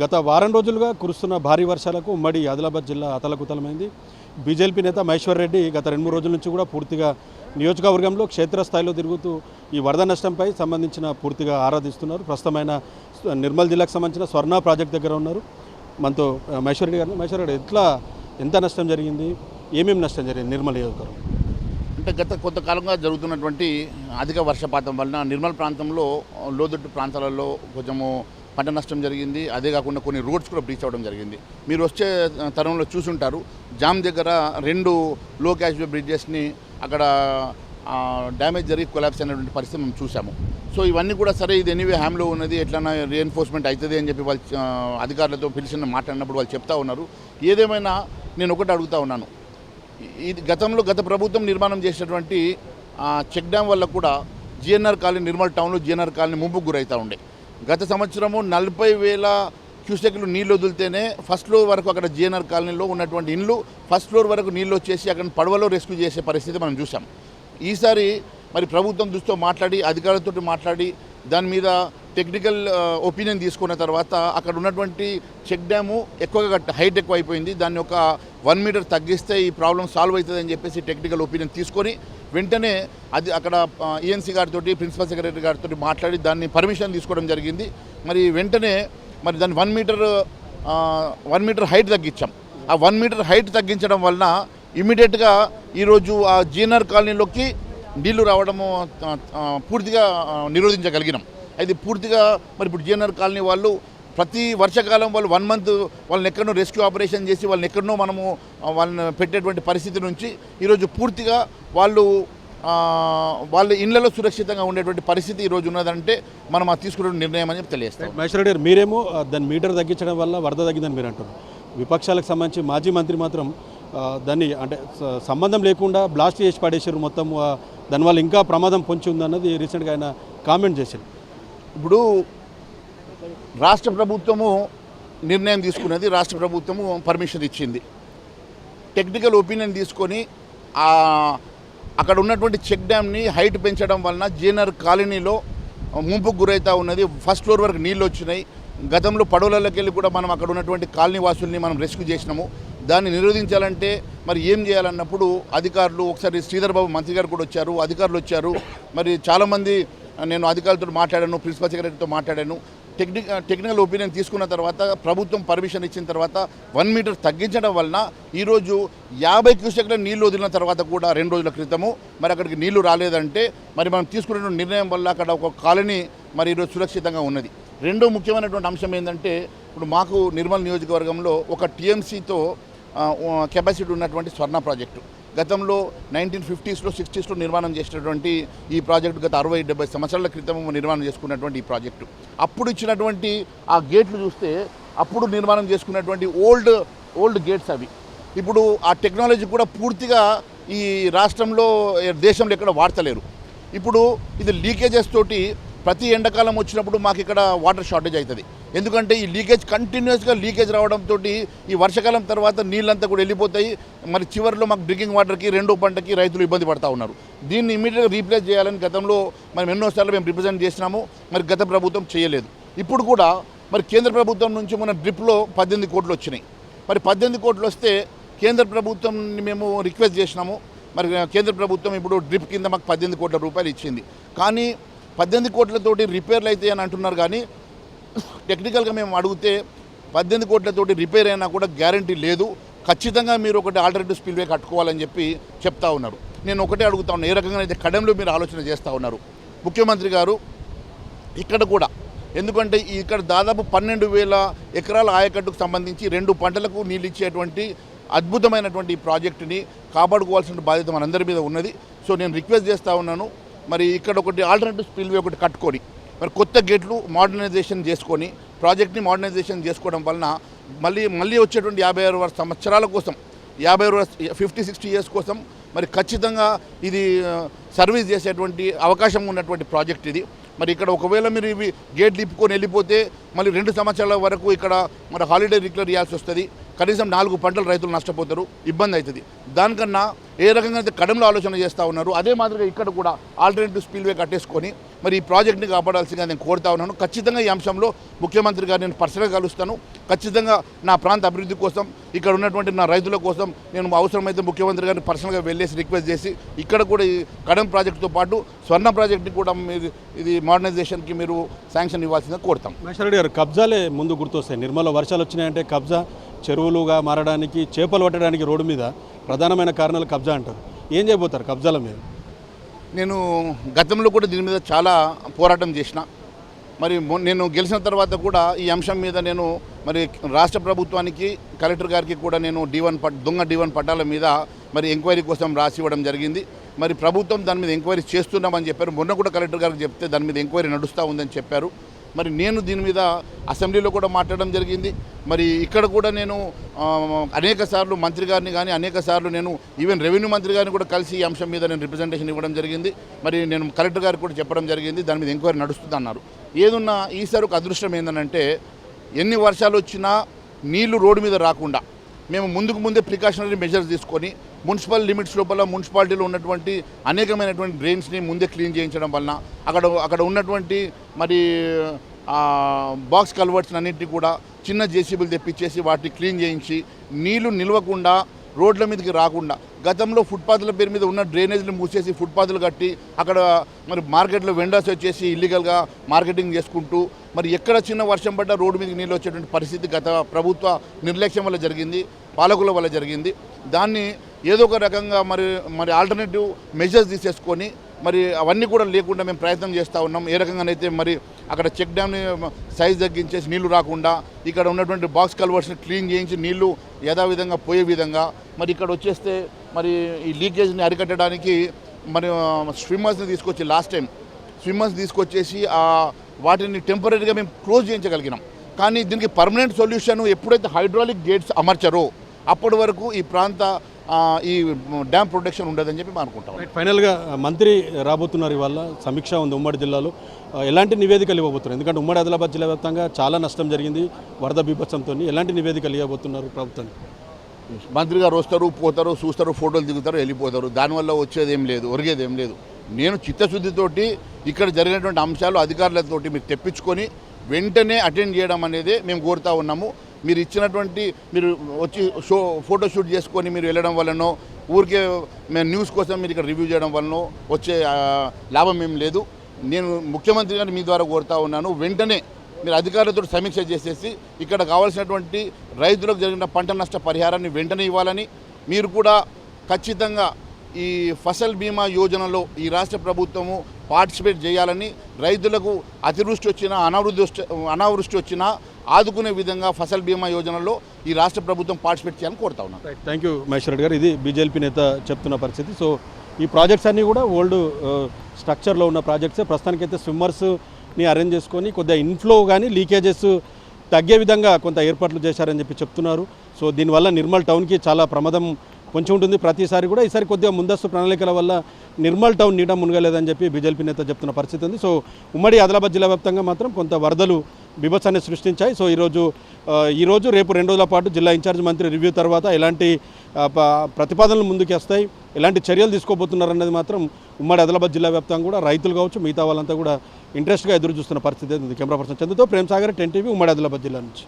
గత వారం రోజులుగా కురుస్తున్న భారీ వర్షాలకు ఉమ్మడి ఆదిలాబాద్ జిల్లా అతలకుతలమైంది. బీజేపీ నేత మహేశ్వర్ రెడ్డి గత రెండు మూడు రోజుల నుంచి కూడా పూర్తిగా నియోజకవర్గంలో క్షేత్రస్థాయిలో తిరుగుతూ ఈ వరద నష్టంపై సంబంధించిన పూర్తిగా ఆరాధిస్తున్నారు. ప్రస్తుతమైన నిర్మల్ జిల్లాకు సంబంధించిన స్వర్ణ ప్రాజెక్ట్ దగ్గర ఉన్నారు. మనతో మహేశ్వర్ రెడ్డి గారు. మహేశ్వర్ రెడ్డి ఎట్లా ఎంత నష్టం జరిగింది? ఏమేమి నష్టం జరిగింది నిర్మల్ నియోజకవర్గం అంటే గత కొంతకాలంగా జరుగుతున్నటువంటి అధిక వర్షపాతం వలన నిర్మల్ ప్రాంతంలో లోదుట్టు ప్రాంతాలలో కొంచెము పంట నష్టం జరిగింది. అదే కాకుండా కొన్ని రోడ్స్ కూడా బ్రీచ్ అవ్వడం జరిగింది. మీరు వచ్చే తరంలో చూసుంటారు. జామ్ దగ్గర రెండు లో క్యాష్ బ్రిడ్జెస్ని అక్కడ డ్యామేజ్ జరిగి కొలాప్స్ అయినటువంటి పరిస్థితి మనం చూసాము సో ఇవన్నీ కూడా సరే ఇది ఎనీవే హ్యామ్లో ఉన్నది. ఎట్లన్నా రీఎన్ఫోర్స్మెంట్ అవుతుంది అని చెప్పి వాళ్ళు అధికారులతో పిలిచిన మాట్లాడినప్పుడు వాళ్ళు చెప్తా ఉన్నారు. ఏదేమైనా నేను ఒకటి అడుగుతా ఉన్నాను. ఇది గతంలో గత ప్రభుత్వం నిర్మాణం చేసినటువంటి చెక్ డ్యామ్ వల్ల కూడా జిఎన్ఆర్ కాలనీ నిర్మల్ టౌన్లో జిఎన్ఆర్ కాలనీ ముంపుకు గురవుతూ ఉండే. గత సంవత్సరము నలభై వేల క్యూసెక్లు నీళ్ళు వదిలితేనే ఫస్ట్ ఫ్లోర్ వరకు అక్కడ జిఎన్ఆర్ కాలనీలో ఉన్నటువంటి ఇండ్లు ఫస్ట్ ఫ్లోర్ వరకు నీళ్ళు వచ్చేసి అక్కడ పడవలో రెస్క్యూ చేసే పరిస్థితి మనం చూసాం ఈసారి మరి ప్రభుత్వం దృష్టితో మాట్లాడి అధికారులతో మాట్లాడి దాని మీద టెక్నికల్ ఒపీనియన్ తీసుకున్న తర్వాత అక్కడ ఉన్నటువంటి చెక్ డ్యాము ఎక్కువగా కట్ట హైట్ ఎక్కువ అయిపోయింది దాన్ని ఒక వన్ మీటర్ తగ్గిస్తే ఈ ప్రాబ్లం సాల్వ్ అవుతుందని చెప్పేసి టెక్నికల్ ఒపీనియన్ తీసుకొని వెంటనే అది అక్కడ ఈఎన్సీ గారితో ప్రిన్సిపల్ సెక్రటరీ గారితో మాట్లాడి దాన్ని పర్మిషన్ తీసుకోవడం జరిగింది. మరి వెంటనే మరి దాన్ని one meter one meter height తగ్గించాం. ఆ వన్ మీటర్ హైట్ తగ్గించడం వలన ఇమీడియట్గా ఈరోజు ఆ జీఎన్ఆర్ కాలనీలోకి నీళ్ళు రావడము పూర్తిగా నిరోధించగలిగినాం. అది పూర్తిగా మరి ఇప్పుడు జీఎన్ఆర్ కాలనీ వాళ్ళు ప్రతి వర్షాకాలం వాళ్ళు వన్ మంత్ వాళ్ళని ఎక్కడనో రెస్క్యూ ఆపరేషన్ చేసి వాళ్ళని ఎక్కడనో మనము వాళ్ళని పెట్టేటువంటి పరిస్థితి నుంచి ఈరోజు పూర్తిగా వాళ్ళు వాళ్ళ ఇళ్ళలో సురక్షితంగా ఉండేటువంటి పరిస్థితి ఈరోజు ఉన్నదంటే మనం ఆ తీసుకున్న నిర్ణయం అని చెప్పి తెలియస్తాం మహేశ్వర్ గారు మీరేమో దాని మీటర్ తగ్గించడం వల్ల వరద తగ్గిందని మీరు అంటారు విపక్షాలకు సంబంధించి మాజీ మంత్రి మాత్రం దాన్ని అంటే సంబంధం లేకుండా బ్లాస్ట్ చేసి పడేసారు మొత్తం దానివల్ల ఇంకా ప్రమాదం పొంచి ఉందన్నది రీసెంట్గా ఆయన కామెంట్ చేశారు. ఇప్పుడు రాష్ట్ర ప్రభుత్వము నిర్ణయం తీసుకున్నది రాష్ట్ర ప్రభుత్వము పర్మిషన్ ఇచ్చింది. టెక్నికల్ ఒపీనియన్ తీసుకొని అక్కడ ఉన్నటువంటి చెక్ డ్యామ్ని హైట్ పెంచడం వలన జీఎన్ఆర్ కాలనీలో ముంపుకు గురవుతూ ఉన్నది. ఫస్ట్ ఫ్లోర్ వరకు నీళ్ళు వచ్చినాయి. గతంలో పడవలలోకి వెళ్ళి కూడా మనం అక్కడ ఉన్నటువంటి కాలనీ వాసుల్ని మనం రెస్క్యూ చేసినాము. దాన్ని నిరోధించాలంటే మరి ఏం చేయాలన్నప్పుడు అధికారులు ఒకసారి శ్రీధర్ బాబు మంత్రి గారు కూడా వచ్చారు అధికారులు వచ్చారు. మరి చాలామంది నేను అధికారులతో మాట్లాడాను ప్రిన్సిపల్ సెక్రటరీతో మాట్లాడాను. టెక్నిక్ టెక్నికల్ ఒపీనియన్ తీసుకున్న తర్వాత ప్రభుత్వం పర్మిషన్ ఇచ్చిన తర్వాత వన్ మీటర్ తగ్గించడం వలన ఈరోజు యాభై క్యూసెక్ల నీళ్ళు వదిలిన తర్వాత కూడా రెండు రోజుల క్రితము మరి అక్కడికి నీళ్ళు రాలేదంటే మరి మనం తీసుకున్న నిర్ణయం వల్ల అక్కడ ఒక కాలనీ మరి ఈరోజు సురక్షితంగా ఉన్నది. రెండో ముఖ్యమైనటువంటి అంశం ఏంటంటే ఇప్పుడు మాకు నిర్మల్ నియోజకవర్గంలో ఒక టీఎంసీతో కెపాసిటీ ఉన్నటువంటి స్వర్ణ ప్రాజెక్టు. గతంలో నైన్టీన్ ఫిఫ్టీస్లో సిక్స్టీస్లో నిర్మాణం చేసినటువంటి ఈ ప్రాజెక్టు గత అరవై డెబ్బై సంవత్సరాల క్రితం నిర్మాణం చేసుకున్నటువంటి ఈ ప్రాజెక్టు. అప్పుడు ఇచ్చినటువంటి ఆ గేట్లు చూస్తే అప్పుడు నిర్మాణం చేసుకున్నటువంటి ఓల్డ్ ఓల్డ్ గేట్స్ అవి. ఇప్పుడు ఆ టెక్నాలజీ కూడా పూర్తిగా ఈ రాష్ట్రంలో దేశంలో ఎక్కడ వాడతలేరు. ఇప్పుడు ఇది లీకేజెస్ తోటి ప్రతి ఎండాకాలం వచ్చినప్పుడు మాకు ఇక్కడ వాటర్ షార్టేజ్ అవుతుంది. ఎందుకంటే ఈ లీకేజ్ కంటిన్యూస్గా లీకేజ్ రావడంతో ఈ వర్షాకాలం తర్వాత నీళ్ళంతా కూడా వెళ్ళిపోతాయి. మరి చివరిలో మాకు డ్రింకింగ్ వాటర్కి రెండో పంటకి రైతులు ఇబ్బంది పడతా ఉన్నారు. దీన్ని ఇమీడియట్గా రీప్లేస్ చేయాలని గతంలో మనం ఎన్నోసార్లు మేము రిప్రజెంట్ చేసినాము. మరి గత ప్రభుత్వం చేయలేదు. ఇప్పుడు కూడా మరి కేంద్ర ప్రభుత్వం నుంచి మన డ్రిప్లో పద్దెనిమిది కోట్లు వచ్చినాయి. మరి పద్దెనిమిది కోట్లు వస్తే కేంద్ర ప్రభుత్వంని మేము రిక్వెస్ట్ చేసినాము. మరి కేంద్ర ప్రభుత్వం ఇప్పుడు డ్రిప్ కింద మాకు పద్దెనిమిది కోట్ల రూపాయలు ఇచ్చింది. కానీ పద్దెనిమిది కోట్లతోటి రిపేర్లు అయితే అని అంటున్నారు కానీ టెక్నికల్గా మేము అడిగితే పద్దెనిమిది కోట్లతోటి రిపేర్ అయినా కూడా గ్యారంటీ లేదు. ఖచ్చితంగా మీరు ఒకటి ఆల్టర్నేటివ్ స్పిల్వే కట్టుకోవాలని చెప్పి చెప్తా ఉన్నారు. నేను ఒకటే అడుగుతా ఉన్నాను ఏ రకంగా అయితే కడంలో మీరు ఆలోచన చేస్తూ ఉన్నారు? ముఖ్యమంత్రి గారు ఇక్కడ కూడా ఎందుకంటే ఇక్కడ దాదాపు పన్నెండు వేల ఎకరాల ఆయకట్టుకు సంబంధించి రెండు పంటలకు నీళ్ళు ఇచ్చేటువంటి అద్భుతమైనటువంటి ఈ ప్రాజెక్టుని కాపాడుకోవాల్సిన బాధ్యత మనందరి మీద ఉన్నది. సో నేను రిక్వెస్ట్ చేస్తూ ఉన్నాను మరి ఇక్కడ ఒకటి ఆల్టర్నేటివ్ స్పిల్వే ఒకటి కట్టుకొని మరి కొత్త గేట్లు మోడర్నైజేషన్ చేసుకొని ప్రాజెక్ట్ని మోడర్నైజేషన్ చేసుకోవడం వలన మళ్ళీ మళ్ళీ వచ్చేటువంటి యాభై ఆరు వర- సంవత్సరాల కోసం యాభై ఫిఫ్టీ సిక్స్టీ ఇయర్స్ కోసం మరి ఖచ్చితంగా ఇది సర్వీస్ చేసేటువంటి అవకాశం ఉన్నటువంటి ప్రాజెక్ట్ ఇది. మరి ఇక్కడ ఒకవేళ మీరు ఇవి గేట్ దిప్పుకొని వెళ్ళిపోతే మళ్ళీ రెండు సంవత్సరాల వరకు ఇక్కడ మరి హాలిడే డిక్లేర్ చేయాల్సి వస్తుంది. కనీసం నాలుగు పంటలు రైతులు నష్టపోతారు ఇబ్బంది అవుతుంది. దానికన్నా ఏ రకంగా అయితే కడంలో ఆలోచన చేస్తూ ఉన్నారు అదే మాదిరిగా ఇక్కడ కూడా ఆల్టర్నేటివ్ స్పీల్వే కట్టేసుకొని మరి ఈ ప్రాజెక్ట్ని కాపాడాల్సిందిగా నేను కోరుతా ఉన్నాను. ఖచ్చితంగా ఈ అంశంలో ముఖ్యమంత్రి గారు నేను పర్సనల్గా కలుస్తాను. ఖచ్చితంగా నా ప్రాంత అభివృద్ధి కోసం ఇక్కడ ఉన్నటువంటి నా రైతుల కోసం నేను అవసరమైతే ముఖ్యమంత్రి గారిని పర్సనల్గా వెళ్ళేసి రిక్వెస్ట్ చేసి ఇక్కడ కూడా ఈ కడం ప్రాజెక్టుతో పాటు స్వర్ణ ప్రాజెక్ట్ని కూడా మీరు ఇది మోడర్నైజేషన్కి మీరు శాంక్షన్ ఇవ్వాల్సిందిగా కోరుతాం. మహేశ్వరరెడ్డి గారు కబ్జాలే ముందు గుర్తొస్తాయి. నిర్మల వర్షాలు వచ్చినాయంటే కబ్జా చెరువులుగా మారడానికి చేపలు పట్టడానికి రోడ్డు మీద ప్రధానమైన కారణాలు కబ్జా అంటారు. ఏం చేయబోతారు కబ్జాల మీద? నేను గతంలో కూడా దీని మీద చాలా పోరాటం చేసిన. మరి మొ- నేను గెలిచిన తర్వాత కూడా ఈ అంశం మీద నేను మరి రాష్ట్ర ప్రభుత్వానికి కలెక్టర్ గారికి కూడా నేను డివన్ పట్ దొంగ డివన్ పట్టాల మీద మరి ఎంక్వైరీ కోసం రాసి ఇవ్వడం జరిగింది. మరి ప్రభుత్వం దాని మీద ఎంక్వైరీ చేస్తున్నామని చెప్పారు. మొన్న కూడా కలెక్టర్ గారికి చెప్తే దాని మీద ఎంక్వైరీ నడుస్తూ ఉందని చెప్పారు. మరి నేను దీని మీద అసెంబ్లీలో కూడా మాట్లాడడం జరిగింది. మరి ఇక్కడ కూడా నేను అనేక సార్లు మంత్రి గారిని కానీ అనేక సార్లు నేను ఈవెన్ రెవెన్యూ మంత్రి గారిని కూడా కలిసి ఈ అంశం మీద నేను రిప్రజెంటేషన్ ఇవ్వడం జరిగింది. మరి నేను కలెక్టర్ గారికి కూడా చెప్పడం జరిగింది. దాని మీద ఎంక్వైరీ నడుస్తుంది అన్నారు ఏదున్నా ఈసారి ఒక అదృష్టం ఏంటంటే ఎన్ని వర్షాలు వచ్చినా నీళ్ళు రోడ్డు మీద రాకుండా మేము ముందుకు ముందే ప్రికాషనరీ మెజర్స్ తీసుకొని మున్సిపల్ లిమిట్స్ లోపల మున్సిపాలిటీలో ఉన్నటువంటి అనేకమైనటువంటి డ్రైన్స్ని ముందే క్లీన్ చేయించడం వలన అక్కడ అక్కడ ఉన్నటువంటి మరి బాక్స్ కల్వర్ట్స్ అన్నింటినీ కూడా చిన్న జేసీబీలు తెప్పించేసి వాటిని క్లీన్ చేయించి నీళ్ళు నిలవకుండా రోడ్ల మీదకి రాకుండా గతంలో ఫుట్పాత్ల పేరు మీద ఉన్న డ్రైనేజ్లు మూసేసి ఫుట్పాత్లు కట్టి అక్కడ మరి మార్కెట్లో వెండర్స్ వచ్చేసి ఇల్లీగల్గా మార్కెటింగ్ చేసుకుంటూ మరి ఎక్కడ చిన్న వర్షం పడ్డా రోడ్డు మీదకి నీళ్ళు వచ్చేటువంటి పరిస్థితి గత ప్రభుత్వ నిర్లక్ష్యం వల్ల జరిగింది పాలకుల వల్ల జరిగింది. దాన్ని ఏదో ఒక రకంగా మరి మరి ఆల్టర్నేటివ్ మెజర్స్ తీసేసుకొని మరి అవన్నీ కూడా లేకుండా మేము ప్రయత్నం చేస్తూ ఉన్నాం. ఏ రకంగానైతే మరి అక్కడ చెక్ డ్యామ్ని సైజ్ తగ్గించేసి నీళ్ళు రాకుండా ఇక్కడ ఉన్నటువంటి బాక్స్ కల్వర్స్ని క్లీన్ చేయించి నీళ్ళు యథావిధంగా పోయే విధంగా మరి ఇక్కడ వచ్చేస్తే మరి ఈ లీకేజ్ని అరికట్టడానికి మరి స్విమ్మర్స్ని తీసుకొచ్చి లాస్ట్ టైం స్విమ్మర్స్ తీసుకొచ్చేసి వాటిని టెంపరీగా మేము క్లోజ్ చేయించగలిగినాం. కానీ దీనికి పర్మనెంట్ సొల్యూషన్ ఎప్పుడైతే హైడ్రాలిక్ గేట్స్ అమర్చారో అప్పటి వరకు ఈ ప్రాంత ఈ డ్యామ్ ప్రొటెక్షన్ ఉండదని చెప్పి మేము అనుకుంటాం. ఫైనల్గా మంత్రి రాబోతున్నారు ఇవాళ సమీక్ష ఉంది ఉమ్మడి జిల్లాలో. ఎలాంటి నివేదికలు ఇవ్వబోతున్నారు? ఎందుకంటే ఉమ్మడి ఆదిలాబాద్ జిల్లా వ్యాప్తంగా చాలా నష్టం జరిగింది వరద బీభత్సంతో. ఎలాంటి నివేదికలు ఇవ్వబోతున్నారు ప్రభుత్వానికి? మంత్రి గారు వస్తారు పోతారు చూస్తారు ఫోటోలు దిగుతారు వెళ్ళిపోతారు. దానివల్ల వచ్చేది ఏం లేదు ఒరిగేది ఏం లేదు. నేను చిత్తశుద్ధితోటి ఇక్కడ జరిగినటువంటి అంశాలు అధికారులతోటి మీరు తెప్పించుకొని వెంటనే అటెండ్ చేయడం అనేది మేము కోరుతా ఉన్నాము. మీరు ఇచ్చినటువంటి మీరు వచ్చి షో ఫోటోషూట్ చేసుకొని మీరు వెళ్ళడం వల్లనో ఊరికే మేము న్యూస్ కోసం మీరు ఇక్కడ రివ్యూ చేయడం వలనో వచ్చే లాభం ఏం లేదు. నేను ముఖ్యమంత్రి గారిని మీ ద్వారా కోరుతా ఉన్నాను. వెంటనే మీరు అధికారులతో సమీక్ష చేసేసి ఇక్కడ కావాల్సినటువంటి రైతులకు జరిగిన పంట నష్ట పరిహారాన్ని వెంటనే ఇవ్వాలని మీరు కూడా ఖచ్చితంగా ఈ ఫసల్ బీమా యోజనలో ఈ రాష్ట్ర ప్రభుత్వము పార్టిసిపేట్ చేయాలని రైతులకు అతివృష్టి వచ్చినా అనావృష్టి అనావృష్టి వచ్చినా ఆదుకునే విధంగా ఫసల్ బీమా యోజనలో ఈ రాష్ట్ర ప్రభుత్వం పార్టిసిపేట్ చేయాలని కోరుతా ఉన్నాను థ్యాంక్ యూ మహేశ్వర్ రెడ్డి గారు. ఇది బీజేపీ నేత చెప్తున్న పరిస్థితి. సో ఈ ప్రాజెక్ట్స్ అన్నీ కూడా ఓల్డ్ స్ట్రక్చర్లో uh, ఉన్న ప్రాజెక్ట్సే ప్రస్తుతానికైతే స్విమ్మర్స్ని అరేంజ్ చేసుకొని కొద్దిగా ఇన్ఫ్లో కానీ లీకేజెస్ తగ్గే విధంగా కొంత ఏర్పాట్లు చేశారని చెప్పి చెప్తున్నారు. సో దీనివల్ల నిర్మల్ టౌన్కి చాలా ప్రమాదం కొంచెం ఉంటుంది. ప్రతిసారి కూడా ఈసారి కొద్దిగా ముందస్తు ప్రణాళికల వల్ల నిర్మల్ టౌన్ నీట మునగలేదని చెప్పి బీజేపీ నేత చెప్తున్న పరిస్థితి ఉంది. సో ఉమ్మడి ఆదిలాబాద్ జిల్లా వ్యాప్తంగా మాత్రం కొంత వరదలు బీభత్సాన్ని సృష్టించాయి. సో ఈరోజు ఈరోజు రేపు రెండు రోజుల పాటు జిల్లా ఇన్ఛార్జ్ మంత్రి రివ్యూ తర్వాత ఎలాంటి ప్రతిపాదనలు ముందుకు వస్తాయి ఎలాంటి చర్యలు తీసుకోబోతున్నారన్నది మాత్రం ఉమ్మడి ఆదిలాబాద్ జిల్లా వ్యాప్తంగా కూడా రైతులు కావచ్చు మిగతా వాళ్ళంతా కూడా ఇంట్రెస్ట్గా ఎదురు చూస్తున్న పరిస్థితి ఉంది. కెమెరా పర్సన్ చందుతో ప్రేమ్ సాగర్ టెన్ టీవీ ఉమ్మడి ఆదిలాబాద్ జిల్లా నుంచి.